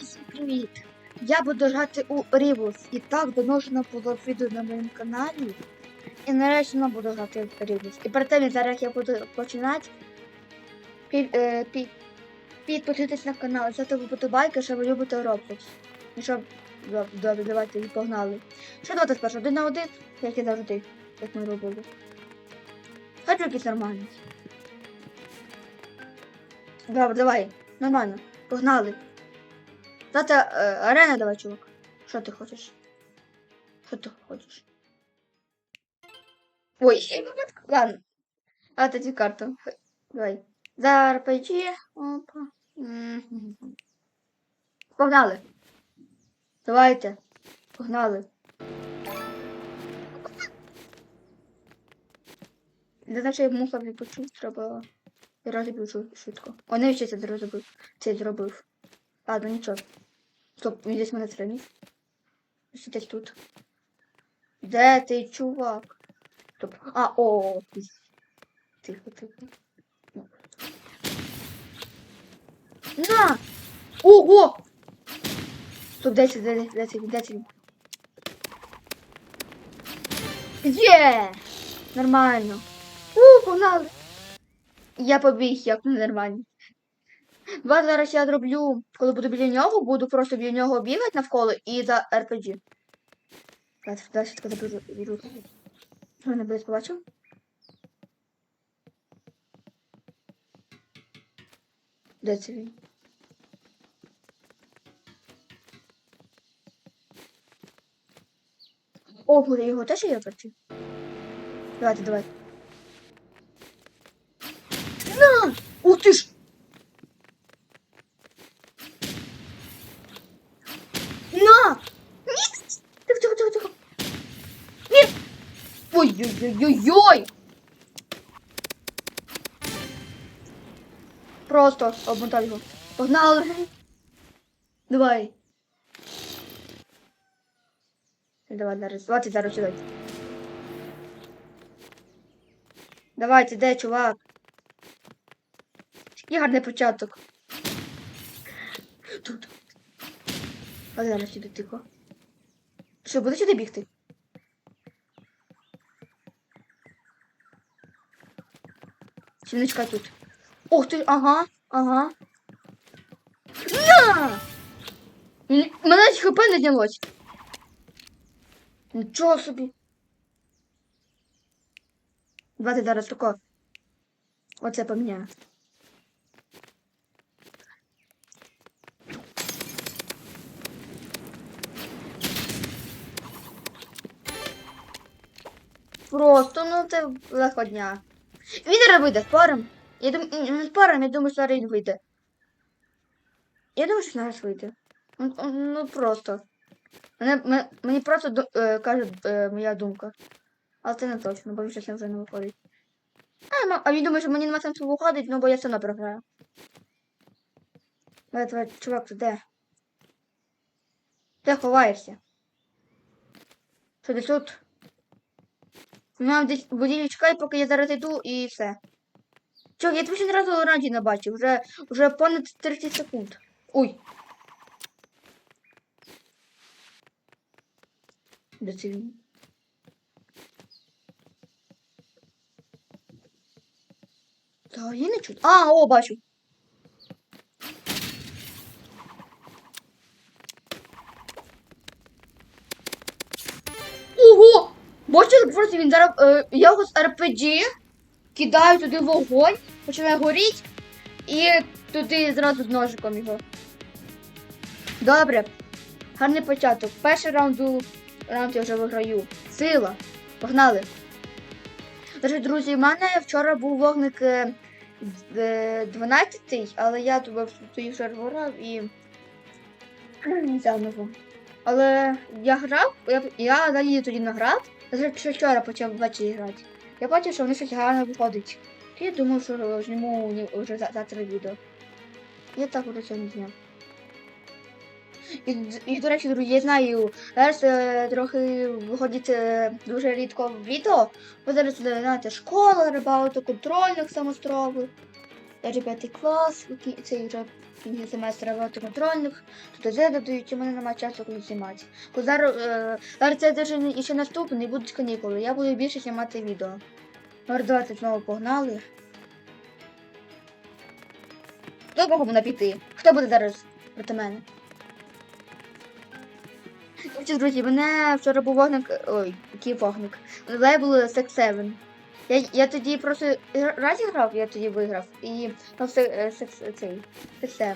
Всім привіт! Я буду грати у Рівус. І так не було відео на моєму каналі. І нарешті я буду грати в Рівус. І перед тим, зараз я буду починати, під, е, під, підпишитесь на канал, взяти вподобайки, що ви любите Roblox. І щоб добре, давайте і погнали. Що давайте спершу? Один на один, як і завжди, як ми робили. Хочу якийсь нормальний. Добре, давай. Нормально. Погнали. Тата, е, арена давай, чувак. Що ти хочеш? Що ти хочеш? Ой. Ладно. А тоді карту. Давай. За. Опа. Погнали. Давайте. Погнали. Не знаю, я мусор не почув, треба. Я разі швидко. О, навіщо це зробив? Це зробив. Ладно, нічого. Стоп, він десь мене зранив. Ось тут. Де ти, чувак? Стоп. А, о. Тихо, тихо. На! Ого! Стоп, де, де це, де? Є! Нормально. У, погнали! Я побіг, як нормально. Два зараз я зроблю, коли буду біля нього, буду просто біля нього бігати навколо і за RPG. Далі таке заберу. беру. Що не буде побачив? Де це він? О, буде його теж є RPG? Давайте, давай. На! Ух ти ж! На! Ні! Тихо, тихо, тихо, тихо. Ні! Ой-ой-ой-ой-ой! Просто обмотав його. Погнали! Давай. Давай, зараз. Давайте зараз сюди. Давайте, де, чувак? Який гарний початок. Тут. А зараз сюди тихо. Що, буде сюди бігти? Чи тут? Ух ти, ага, ага. На! Мене хп не знялось. Нічого собі. Давайте зараз тако. Оце поміняю. Просто, ну це легко дня. Він вийде спором. Я думаю, не спором, я думаю, що він вийде. Я думаю, що зараз вийде. Ну, просто. Мене, мені просто е, каже е, моя думка. Але це не точно, бо він щось вже не виходить. А, а він думає, що мені нема сенсу виходить, ну бо я все одно програю. Давай, давай, чувак, ти де? Де ховаєшся? Що десь тут? Мам, десь будівлі чекай, поки я зараз йду і все. Чувак, я тебе ще ні разу оранжі не бачив, вже, вже понад 30 секунд. Ой. Де це він? Та я не чую. А, о, бачу. Бачите, просто він зараз. Е, його з RPG кидаю туди вогонь, починає горіти, і туди зразу з ножиком його. Добре. Гарний початок. Перший раунду раунд я вже виграю. Сила. Погнали. До друзі, в мене вчора був вогник е, е, 12, але я тоді вже грав і заново. Але я грав, я, я далі тоді награв, ще вчора почав ввечері грати. Я бачив, що вони щось гарно виходить. Я думав, що зніму ні- вже завтра відео. Я так уже сьогодні зняв. І, і, до речі, друзі, я знаю, зараз е, трохи виходить е, дуже рідко відео, бо зараз, е, знаєте, школа, рибалка, контрольних самострови. Вже п'ятий клас, цей вже кінці семестра багато контрольних, тут вже додають, у мене немає часу коли знімати. Бо зараз, е, зараз це не- ще наступний, будуть канікули. Я буду більше знімати відео. Номер 20 знову погнали. Хто кого буде піти? Хто буде зараз проти мене? Друзі, мене вчора був вогник. Ой, який вогник. Але було Sex 7. Я, я тоді просто раз грав, я тоді виграв. І ну, е, секс, цей, Sex 7.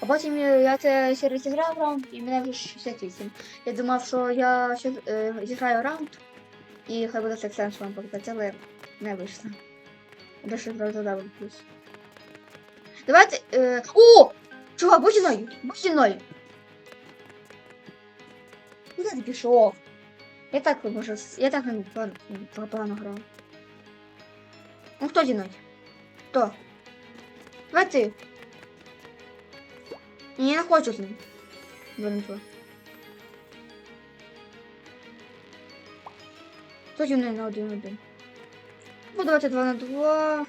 А потім я це ще розіграв раунд, і мене вже 68. Я думав, що я ще е, зіграю раунд, і хай буде 7 вам показати, але не вийшло. Ще задав плюс. Давайте. Е... О! Чувак, будь зі мною! Будь зі мною! Куди ти пішов? Я так можу. Я так не погано грав. Ну хто зі мною? Хто? Давай ти. Ні, я не хочу з ним. Два. Хто зі мною на один один? Ну, давайте два на два.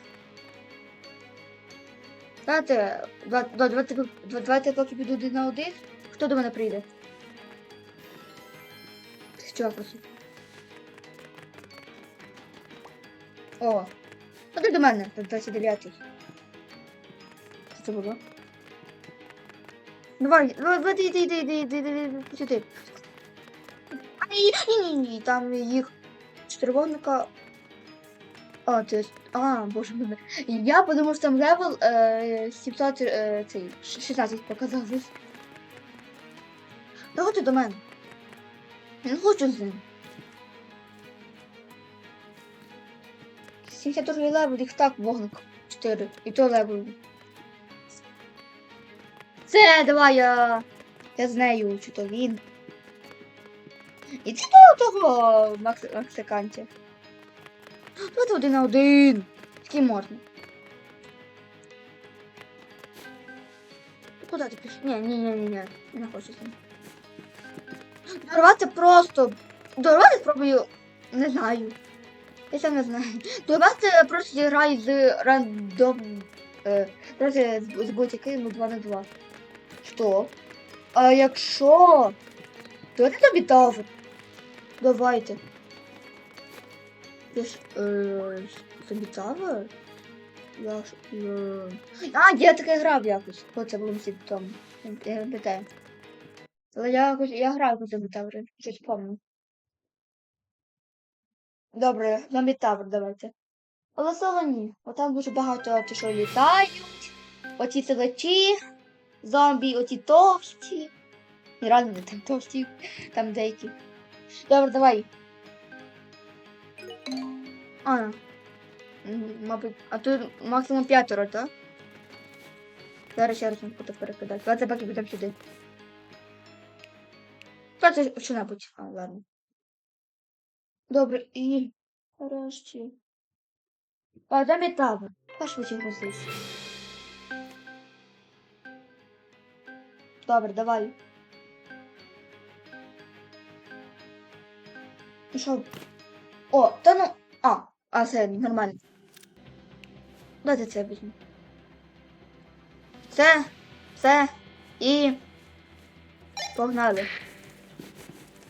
Два, давайте поки піду один на один. Хто до мене прийде? Чувак просто. О! Ходи до мене, до 29-й. Що це було? Давай, давай, іди, іди, іди, іди, іди, сюди. Ай, ні, ні, ні, там їх чотири вогника. А, ти, а, боже мене. Я подумав, що там левел е, 700, е, цей, 16 показалось. Та до мене. Я не хочу з ним. 72 левел, їх так вогник. 4. І то левел. Це, давай я. Я з нею, чи то він. Іди до того Макс... Максиканті. Давайте один на один. Скільки можна. Куди ти пішов? Ні, ні, ні, ні, ні. Не хочу з ним. Давайте просто. Давайте спробую. Не знаю. Я сам не знаю. Давайте просто зіграю з рандом. Е, просто з, будь-яким 2 на 2. Що? А якщо. Давайте тобі тавер. Давайте. Я ж. Е, тобі тавер? Я ж. Е... А, я таке грав якось. О, це було не пам'ятаю. Але я, я грав зомбі таври, щось помню. Добре, зомбі тавр давайте. Але сало ні. Там дуже багато ті, що літають. Оці силачі, зомбі, оці товсті. Ні, реально не там товсті, там деякі. Добре, давай. А. м, Мабуть, а тут максимум п'ятеро, так? Зараз ще раз буду перекидати. Давайте поки підемо сюди. Давайте що-небудь. А, ладно. Добре, і нарешті. А, де метави? Пошвидше грузись. Добре, давай. Пішов. О, та ну. А, а, все, нормально. Дайте це візьму. Все, все. І. Погнали.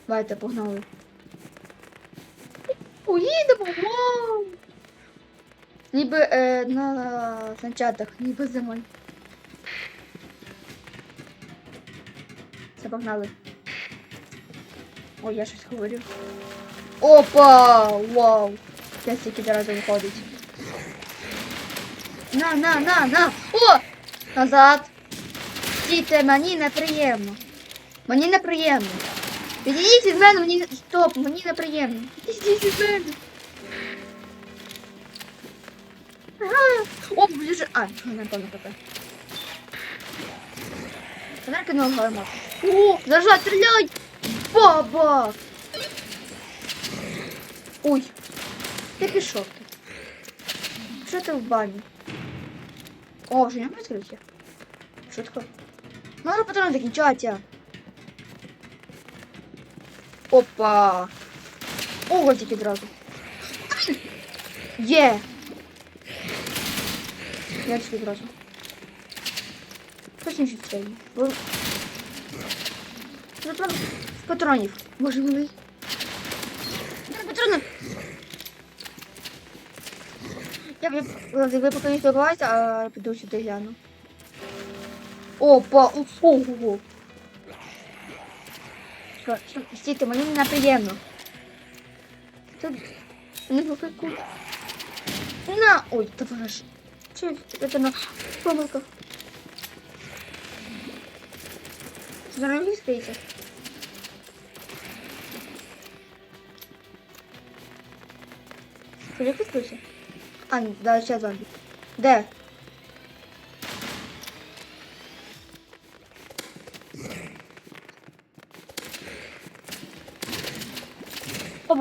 Давайте, погнали. Поїдемо! Вау! Ніби е, на санчатах, ніби зимою. Все, погнали. Ой, я щось говорю. Опа! Вау! Я стільки разу виходить. На, на, на, на! О! Назад! Стійте, мені неприємно. Мені неприємно. Відійдіть від мене, мені стоп, мені неприємно. Відійдіть від мене. Ага. О, ближе. А, не помню какая. Фонарик на гармат. О, зажать, стреляй! Баба! Ой, я пішов ти. Що ти в бані? О, вже не відкриття. Таке? Надо патрони закінчаться. Опа! Ого, тільки одразу. Є! Я чую одразу. Хтось інший стрільний. Бо... Ну, патронів. Боже милий. З патронів. Я б ви, поки не спілкувалися, а піду сюди гляну. Опа, ого. Що, що, стійте, мені не приємно. Тут не виклику. На! Ой, товариш. Чи це на помилка? Зараз стоїться. Ти? А, да, ще зомбі. Де?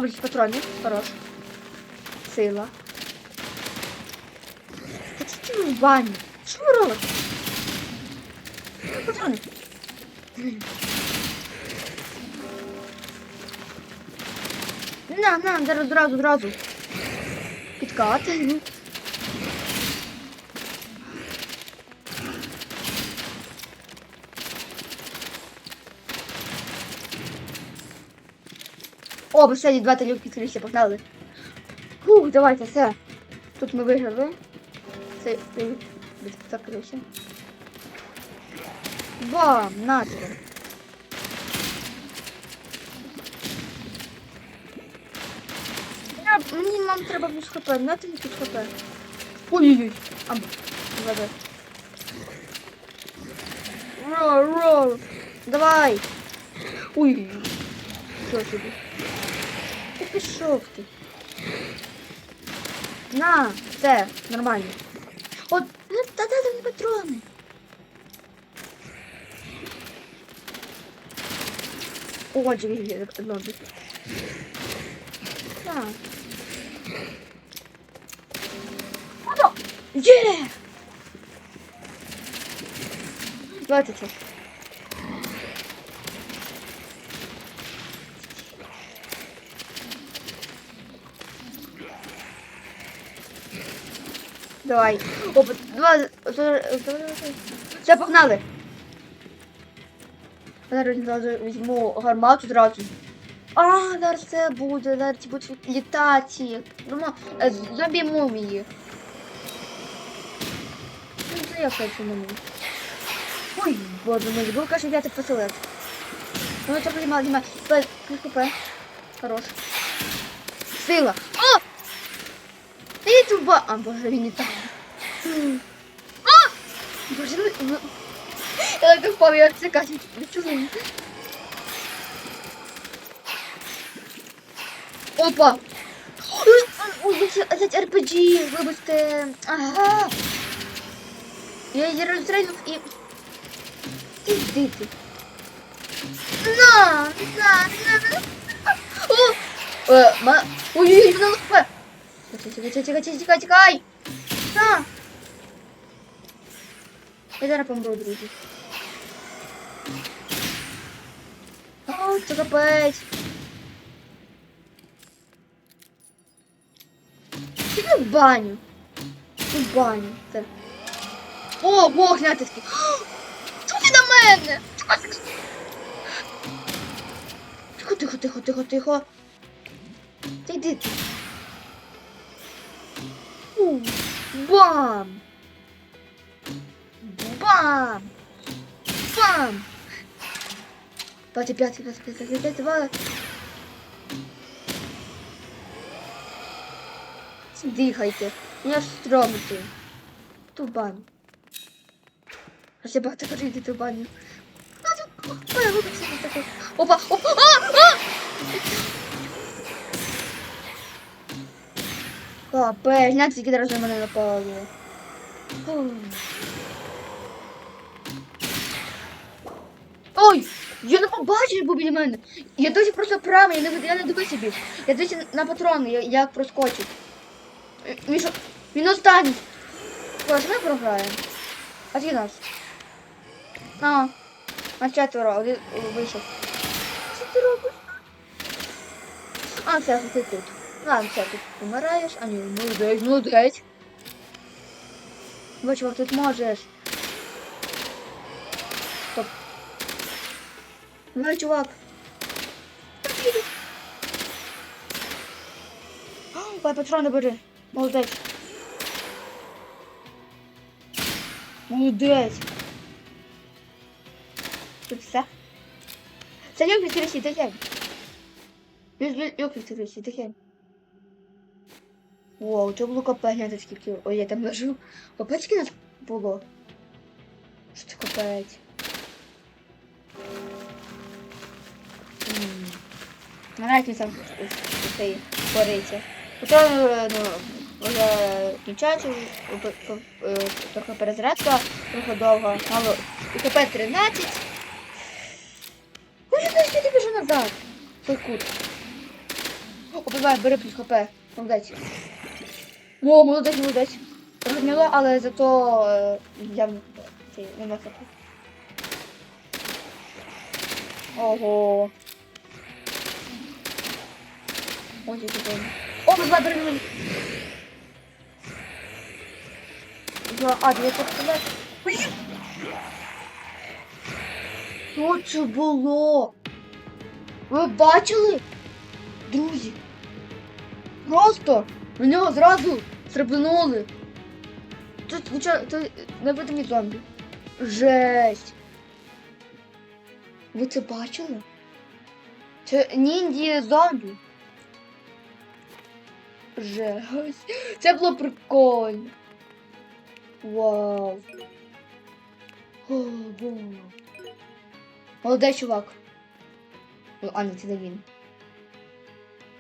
Побачить патронів. Хорош. Сила. Та це ти в бані. Що ви робите? Патрони. На, на, зразу, зразу. Підкат. О, последні два талюк відкрилися, погнали. Фух, давайте, все. Тут ми виграли. Це ти закрився. Бам! На Мені нам треба плюс хп, на тобі плюс хп. Ой-ой-ой. А, давай. Ро, ро. Давай. Ой. Що собі? Пішов ти. На, все, нормально. От, ну, та де там патрони? О, джиги, ноги. Так. Ото! Є! Давайте це. Давай. Опа, два. Все, погнали. Зараз візьму гармату зразу. А, зараз це буде, зараз ці будуть літати. Е, зомбі мумії. Ну, це я хочу мумії. Ой, боже мой, був каже, взяти поселет. Ну, це приймав, знімає. П, КП. Хорош. Сила. О! А, боже, він не там. А! Боже, ну... ну. Я так впав, я це кажу. Чого? Опа! Ой, ой, це, це RPG, вибачте. Ага. Я її розстрілюв і... Ти йди ти. На, на, на, на. О! Е, ма... Ой-ой-ой, вона лопе. Тікай, тікай, тікай, тікай, тікай. На. Я зараз помру. О, це капець. Іди в баню. Баню. О, Бог. Чого ти до мене? Тихо, тихо, тихо, тихо, тихо. Та йди ти. У, Бам! Бам! Бам! Давайте пятый, пятый, пятый, пятый, пятый, давай. Дихайте. Я ж стромити. Ту баню. А ще багато кажу, йди ту баню. А, тут- Ой, я вибачте, не таке. Опа, опа, а, а! Капець, знаєте, скільки разів на мене напали. Ой, я не побачив, був біля мене. Я досі просто прямо, я не, я не дивився більше. Я досі на патрони, я, як проскочив. Е, Він? Останній. Боже, ми програємо. А скільки нас? А, на четверо, один вийшов. Що ти робиш? А, все, ти тут. Ладно, все, ти помираєш. А ні, молодець, молодець. Давай, чувак, ти можеш. Стоп. Давай, чувак. Давай, патрони бери. Молодець. Молодець. Тут все. Це як відкрити, таке. Як відкрити, таке. Вау, це було гляньте скільки. Ой, я там лежу. Скільки нас було. Що це капець? М. Навіть не сам цей бориться. Потім, е, ну, вже кінчається, е, е, трохи перезарядка, трохи довго, мало. І КП 13. Ой, я навіть не біжу назад. Той кут. Обивай, бери плюс ХП. Молодець. О, молодець, молодець. Розгніло, але зато е, явно цей не на ХП. Ого. Ось який день. О, давай, бери мене. Я, а, я так сказати. Що це було? Ви бачили? Друзі. Просто на нього зразу стрибнули. Тут хоча це невидимі зомбі. Жесть. Ви це бачили? Це нінді зомбі. Жесть. Це було прикольно. Вау. О, боже. Молодий чувак. А, не, це не він.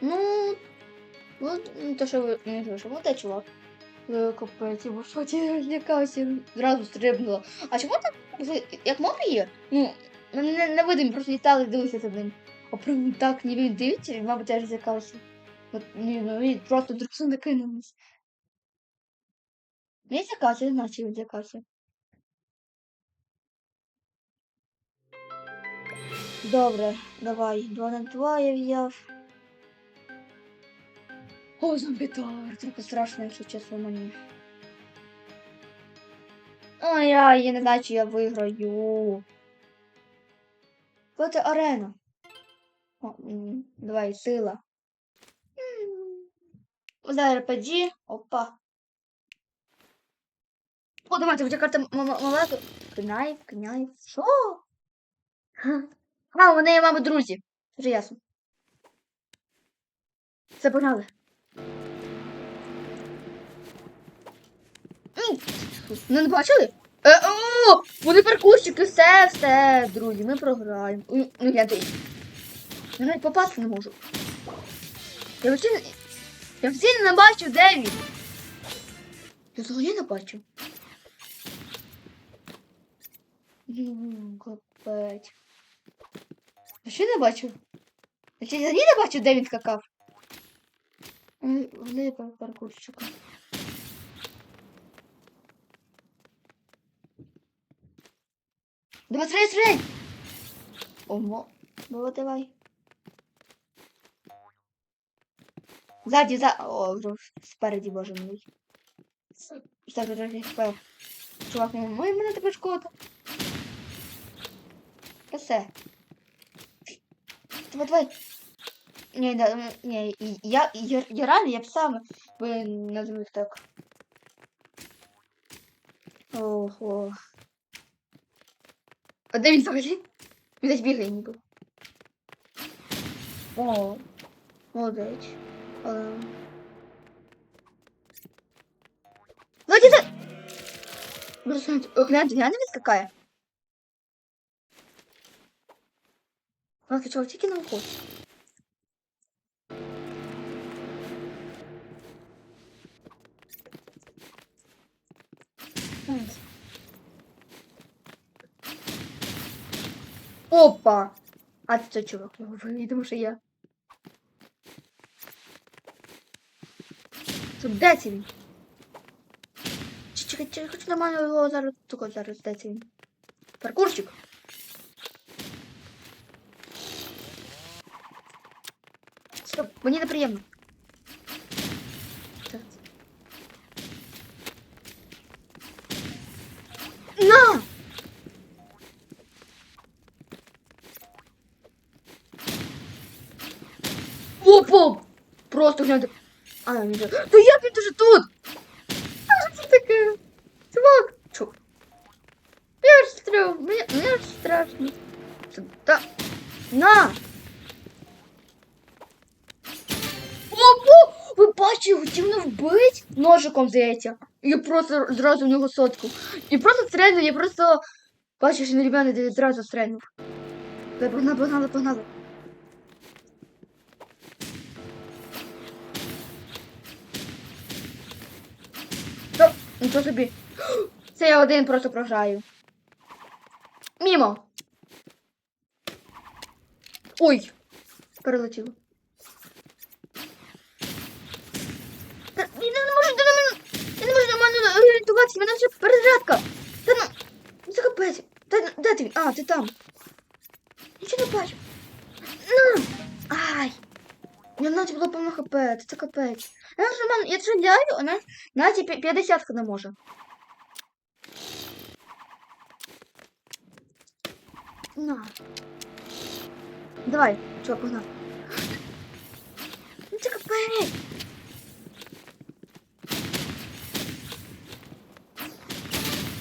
Ну, ну, то, що ви не знаю, що молодий чувак. Капець, бо що ті лякався, зразу стрибнула. А чому так, як є? Ну, не, не видимі, просто літали, дивилися за ним. А прям так не він дивиться, і, мабуть, теж злякався. От, ні, ну, він просто друг накинулись. Не злякався, не знаю, чи він злякався. Добре, давай. Два на два я взяв. О, зомбітар, трохи страшно, якщо чесно мені. Ой, я, я не знаю, чи я виграю. Це арена? О, давай, сила. За RPG. Опа. О, давайте, у тебя карта мала. Кнайф, кнайф. Що? А, вони є, мабуть, друзі. Вже ясно. Все, Ну, не бачили? Е, о, вони паркурщики, все, все, друзі, ми програємо. Ну, дивлюсь. Я навіть попасти не можу. Я взагалі, я взагалі не бачу, де він. Я взагалі не бачу. Капець. Я ще не бачу. Я взагалі не бачу, де він скакав. Вони пар- паркурщика. Давай, стріляй, стріляй! Ого, давай, давай. Ззаді, за... О, вже спереді, боже мій. Вже трохи хп. Чувак, ну, ой, мене тебе шкода. Та все. Давай, давай. Ні, да, ні, я, я, я реально, я б сам би зміг так. Ого. А де він взагалі? Він десь бігає ніби. О, молодець. Але... Ну, діти! Гляньте, гляньте, він скакає. А, ти чого, тільки на уход? Опа! А це чувак, я думаю, що я. Де це він? Чекай, чекай, хочу нормально його зараз. Тільки зараз це він? Паркурчик. Стоп, мені неприємно. Так. Просто гляньте. А, він же. То як він дуже тут? А що це таке? Чувак, чув. Я ж страшно, мені, ж страшно. Та, на! Ого! Ви бачите, хотів мене вбити ножиком, здається. І просто зразу в нього сотку. І просто стрельнув, я просто... Бачиш, на ребята, зразу стрельнув. Погнали, погнали, погнали. Нічого собі. Це я один просто програю. Мімо. Ой. Перелетіло. Я не можу до мене. Я не можу нормально орієнтуватися, в мене вже перезарядка. Та ну. Це капець. Та де ти? А, ти там. Нічого не бачу. Ну. Я наче було повно хп, це капець. Я ж Роман, я стріляю, а на, наче 50 не може. На. Давай, чувак, погнав. Ну це капець.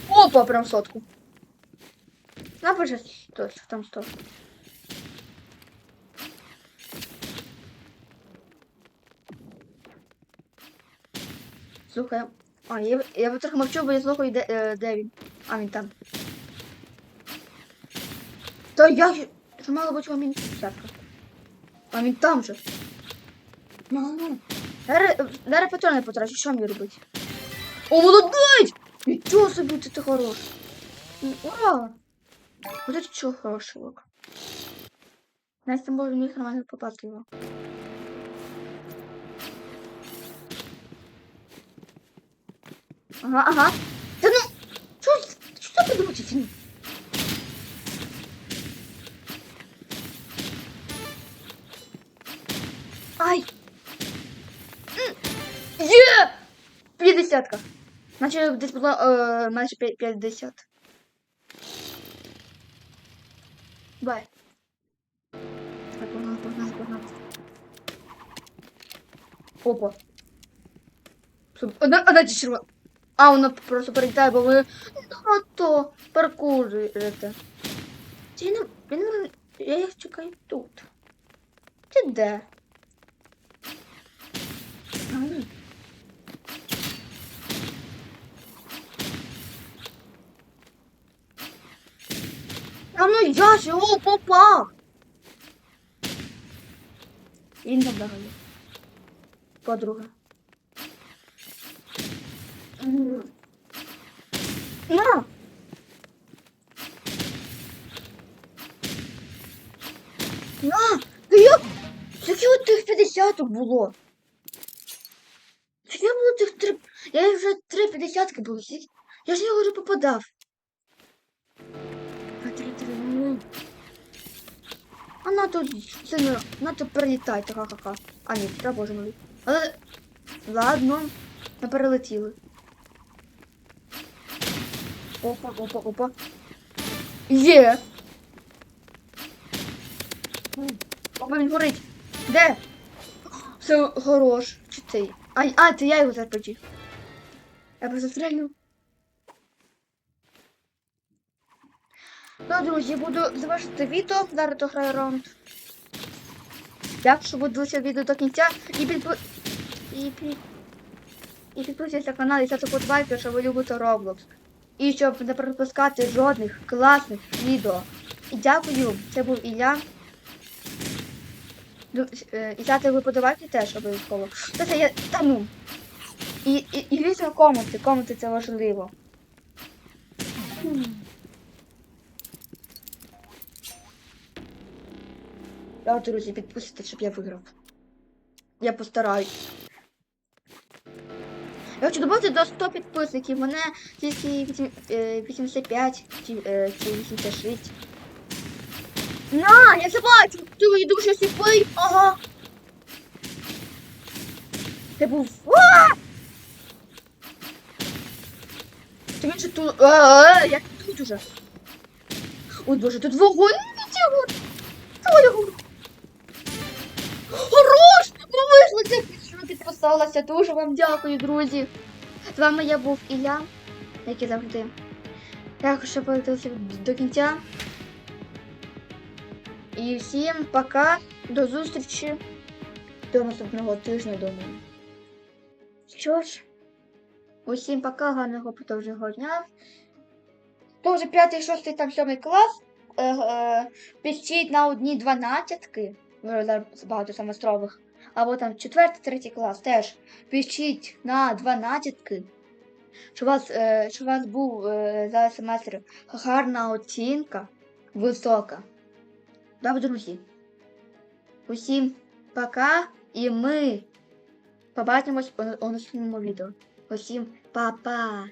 Опа, прям сотку. На, пожалуйста, там сто. Слухай. А, я, я трохи мовчу, бо я слухаю, де, е, де він. А, він там. Та я. Що мало бути вам десятка. А він там же. Ну, ну. Зараз, зараз патрони потрачу, що мені робити? О, молодець! Нічого собі, ти, ти хорош. Ну, Ура! Вот это чого хороший лук. Настя може в них нормально попасти його. Ага, ага. Да ну, что, что придумать эти? Ай! М, Є! П'ятдесятка. Наче десь було е, майже п'я- п'ятдесят. Бай. Так, погнали, погнали, погнали. Опа. Одна, одна червона. А, вона просто перелітає, бо ви то паркурите. Чи не, не я їх чекаю тут. Ти де? А, ні. А ну я ж його попав. Він догає. Подруга. М. На! Та як? Скільки от тих 50 було? Скільки було тих три... Я вже три 50 було. Я ж його вже попадав. Ну. А на то сильно, на то перелітайте, ха-ха-ха. А ні, треба боже мой. Але ладно, ми перелетіли. Опа, опа, опа. Є. Опа, він горить. Де? Все хорош. Чи цей? А, а, це я його зарпачив. Я просто стрельну. Ну, друзі, буду завершити відео. Зараз дограю раунд. Дякую, що ви дивилися відео до кінця. І підпи... І, під... і підписуйтесь на канал і ставте подбайки, що ви любите Roblox. І щоб не пропускати жодних класних відео. Дякую, це був Ілля. Ну, е, І ставте ви подобайки теж обов'язково. Та це я. Та ну. І, і, і звісно, коменти. Коменти це важливо. Хм. Друзі, підписуйтесь, щоб я виграв. Я постараюсь. Я хочу добавити до 100 підписників. Мене тільки е, 85 чи, е, чи 86. На, я це бачу! Ти мені дуже сліпий! Ага! Ти був. А! Ти він же тут. А, як тут уже? Ой, боже, тут вогонь не Ой, Хорош! Ми вийшли! Підписалася. Дуже вам дякую, друзі. З вами я був Ілля, як і завжди. Дякую, що подивилися до кінця. І всім пока. До зустрічі. До наступного тижня, думаю. Що ж, усім пока, гарного продовжого дня. То вже 5, 6, там 7 клас. Е, е, пишіть на одні дванадцятки. Багато самострових. Або там 4, 3 клас теж. Пишіть на дванадцятки. Щоб у вас, е, щоб у вас був е, за семестр гарна оцінка, висока. Добре, друзі. Усім пока і ми побачимось у наступному відео. Усім па-па!